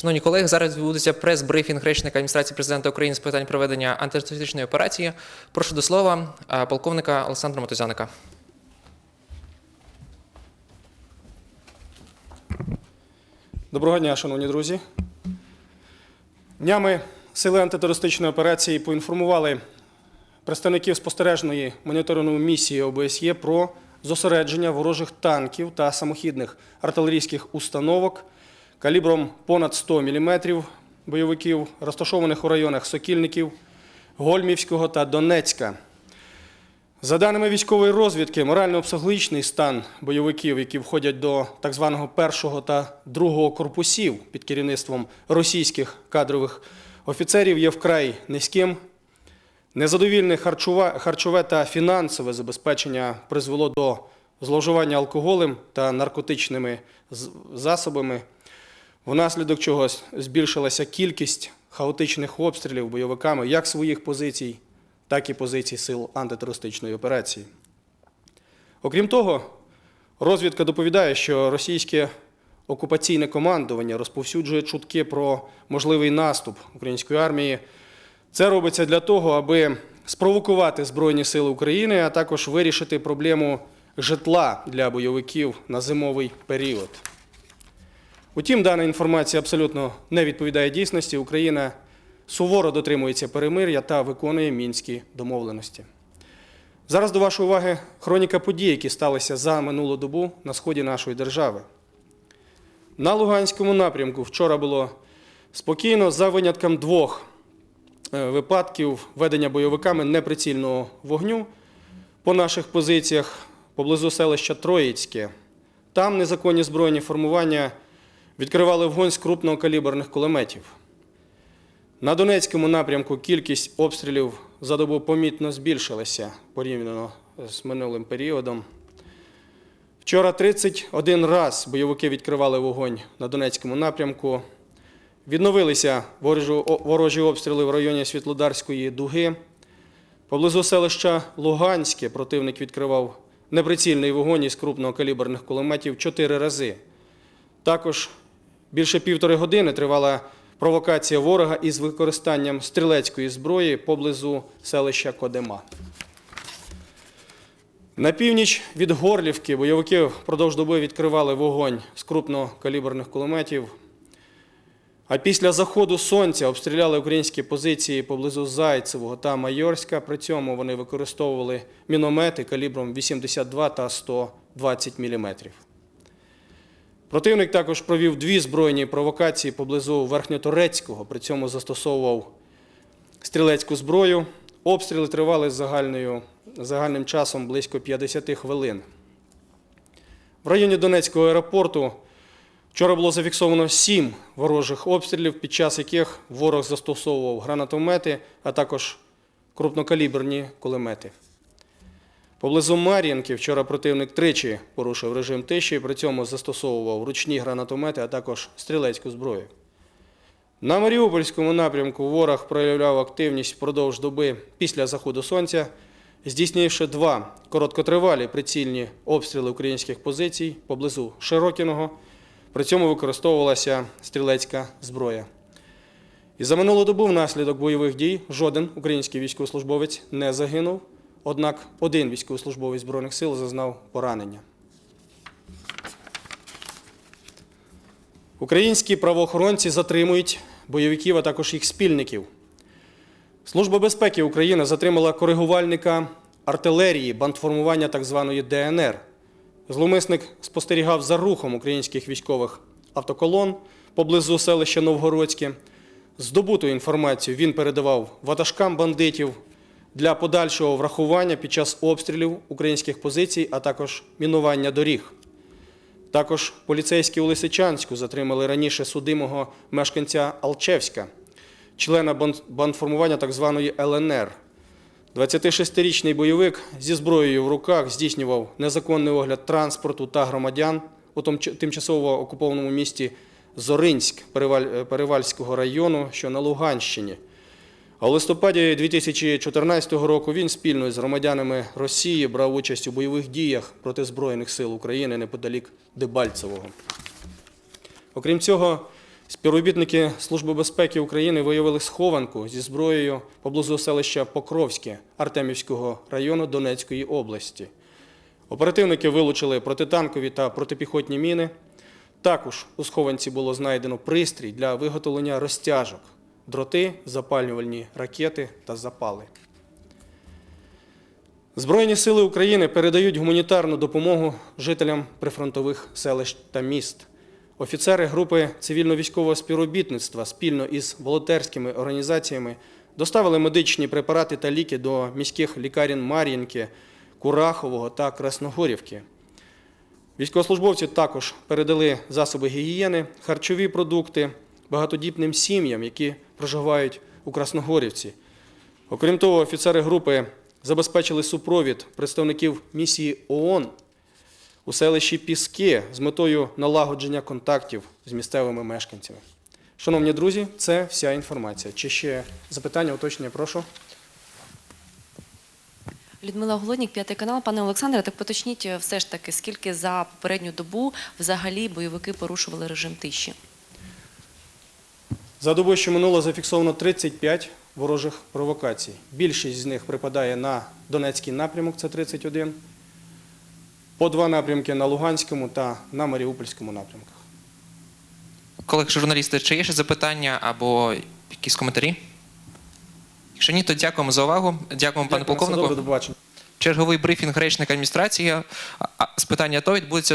Шановні колеги, зараз відбудеться прес-брифінг речника адміністрації президента України з питань проведення антитерористичної операції. Прошу до слова е, полковника Олександра Мотузяника. Доброго дня, шановні друзі. Днями сили антитерористичної операції поінформували представників спостережної моніторингової місії ОБСЄ про зосередження ворожих танків та самохідних артилерійських установок калібром понад 100 мм бойовиків, розташованих у районах Сокільників, Гольмівського та Донецька. За даними військової розвідки, морально-психологічний стан бойовиків, які входять до так званого першого та другого корпусів під керівництвом російських кадрових офіцерів, є вкрай низьким. Незадовільне харчове та фінансове забезпечення призвело до зловживання алкоголем та наркотичними засобами, внаслідок чого збільшилася кількість хаотичних обстрілів бойовиками як своїх позицій, так і позицій сил антитерористичної операції. Окрім того, розвідка доповідає, що російське окупаційне командування розповсюджує чутки про можливий наступ української армії. Це робиться для того, аби спровокувати Збройні Сили України, а також вирішити проблему житла для бойовиків на зимовий період. Утім, дана інформація абсолютно не відповідає дійсності. Україна суворо дотримується перемир'я та виконує мінські домовленості. Зараз до вашої уваги хроніка подій, які сталися за минулу добу на сході нашої держави. На Луганському напрямку вчора було спокійно за винятком двох е, випадків ведення бойовиками неприцільного вогню по наших позиціях поблизу селища Троїцьке. Там незаконні збройні формування відкривали вогонь з крупнокаліберних кулеметів. На Донецькому напрямку кількість обстрілів за добу помітно збільшилася порівняно з минулим періодом. Вчора 31 раз бойовики відкривали вогонь на Донецькому напрямку. Відновилися ворожі- обстріли в районі Світлодарської дуги. Поблизу селища Луганське противник відкривав неприцільний вогонь із крупнокаліберних кулеметів чотири рази. Також більше півтори години тривала провокація ворога із використанням стрілецької зброї поблизу селища Кодема. На північ від Горлівки бойовики впродовж доби відкривали вогонь з крупнокаліберних кулеметів. А після заходу сонця обстріляли українські позиції поблизу Зайцевого та Майорська. При цьому вони використовували міномети калібром 82 та 120 мм. Противник також провів дві збройні провокації поблизу Верхньоторецького, при цьому застосовував стрілецьку зброю. Обстріли тривали загальною, загальним часом близько 50 хвилин. В районі Донецького аеропорту вчора було зафіксовано сім ворожих обстрілів, під час яких ворог застосовував гранатомети, а також крупнокаліберні кулемети. Поблизу Мар'їнки вчора противник тричі порушив режим тиші, при цьому застосовував ручні гранатомети, а також стрілецьку зброю. На Маріупольському напрямку ворог проявляв активність впродовж доби після заходу сонця, здійснивши два короткотривалі прицільні обстріли українських позицій поблизу Широкіного. При цьому використовувалася стрілецька зброя. І за минулу добу внаслідок бойових дій жоден український військовослужбовець не загинув, однак один військовослужбовець Збройних сил зазнав поранення. Українські правоохоронці затримують бойовиків, а також їх спільників. Служба безпеки України затримала коригувальника артилерії бандформування так званої ДНР. Зловмисник спостерігав за рухом українських військових автоколон поблизу селища Новгородське. Здобуту інформацію він передавав ватажкам бандитів для подальшого врахування під час обстрілів українських позицій, а також мінування доріг. Також поліцейські у Лисичанську затримали раніше судимого мешканця Алчевська, члена бандформування так званої ЛНР. 26-річний бойовик зі зброєю в руках здійснював незаконний огляд транспорту та громадян у тимчасово окупованому місті Зоринськ Перевальського району, що на Луганщині. А у листопаді 2014 року він спільно з громадянами Росії брав участь у бойових діях проти Збройних сил України неподалік Дебальцевого. Окрім цього, Співробітники Служби безпеки України виявили схованку зі зброєю поблизу селища Покровське Артемівського району Донецької області. Оперативники вилучили протитанкові та протипіхотні міни. Також у схованці було знайдено пристрій для виготовлення розтяжок, дроти, запалювальні ракети та запали. Збройні сили України передають гуманітарну допомогу жителям прифронтових селищ та міст. Офіцери групи цивільно-військового співробітництва спільно із волонтерськими організаціями доставили медичні препарати та ліки до міських лікарень Мар'їнки, Курахового та Красногорівки. Військовослужбовці також передали засоби гігієни, харчові продукти багатодітним сім'ям, які проживають у Красногорівці. Окрім того, офіцери групи забезпечили супровід представників місії ООН у селищі Піски з метою налагодження контактів з місцевими мешканцями. Шановні друзі, це вся інформація. Чи ще запитання, уточнення, прошу? Людмила Голоднік, п'ятий канал. Пане Олександре, так поточніть е, все ж таки, скільки за попередню добу взагалі бойовики порушували режим тиші? За добу, що минуло, зафіксовано 35 ворожих провокацій. Більшість з них припадає на Донецький напрямок, це 31, по два напрямки на Луганському та на Маріупольському напрямках. Колеги журналісти, чи є ще запитання або якісь коментарі? Якщо ні, то дякуємо за увагу. Дякуємо, пане Дякую, полковнику. добре, до побачення. Черговий брифінг речника адміністрації з питання АТО відбудеться